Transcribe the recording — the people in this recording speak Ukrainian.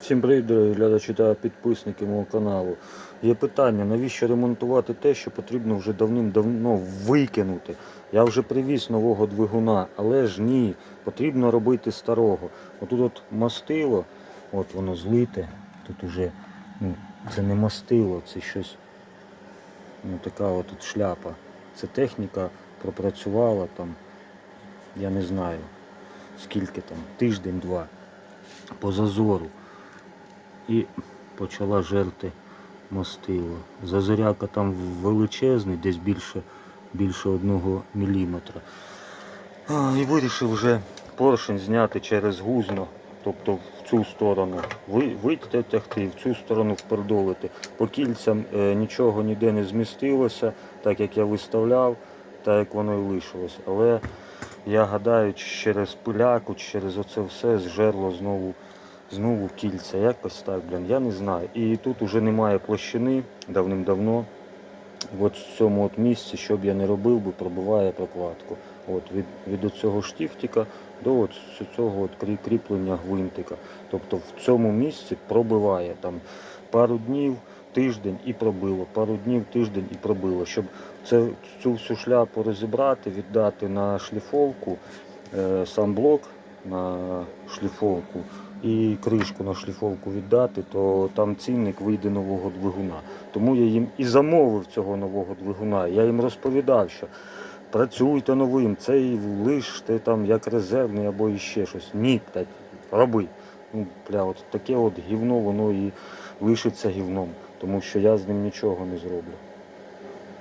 Всім привіт, дорогі глядачі та підписники мого каналу. Є питання, навіщо ремонтувати те, що потрібно вже давним-давно викинути. Я вже привіз нового двигуна, але ж ні, потрібно робити старого. Отут от мастило, от воно злите. Тут уже ну, це не мастило, це щось ну, така от шляпа. Це техніка пропрацювала там, я не знаю скільки там, тиждень-два по зазору і почала жерти мастило. Зазоряка там величезний, десь більше, більше одного міліметра. І вирішив вже поршень зняти через гузно, тобто в цю сторону ви- витягти і в цю сторону впердолити. По кільцям е, нічого ніде не змістилося, так як я виставляв, так як воно і лишилось. Але я гадаю, через пиляку, через оце все зжерло знову знову кільця. Якось так, блін, я не знаю. І тут уже немає площини давним-давно. От в цьому от місці, що б я не робив, би пробиває прокладку. От від, від цього штифтика до от цього от кріплення гвинтика. Тобто в цьому місці пробиває там пару днів, тиждень і пробило, пару днів, тиждень і пробило. Щоб це, цю всю шляпу розібрати, віддати на шліфовку, е, сам блок на шліфовку і кришку на шліфовку віддати, то там цінник вийде нового двигуна. Тому я їм і замовив цього нового двигуна. Я їм розповідав, що працюйте новим, цей лиште там як резервний або іще щось. Ні, блядь, роби. Ну, бля, от таке от гівно, воно і лишиться гівном, тому що я з ним нічого не зроблю.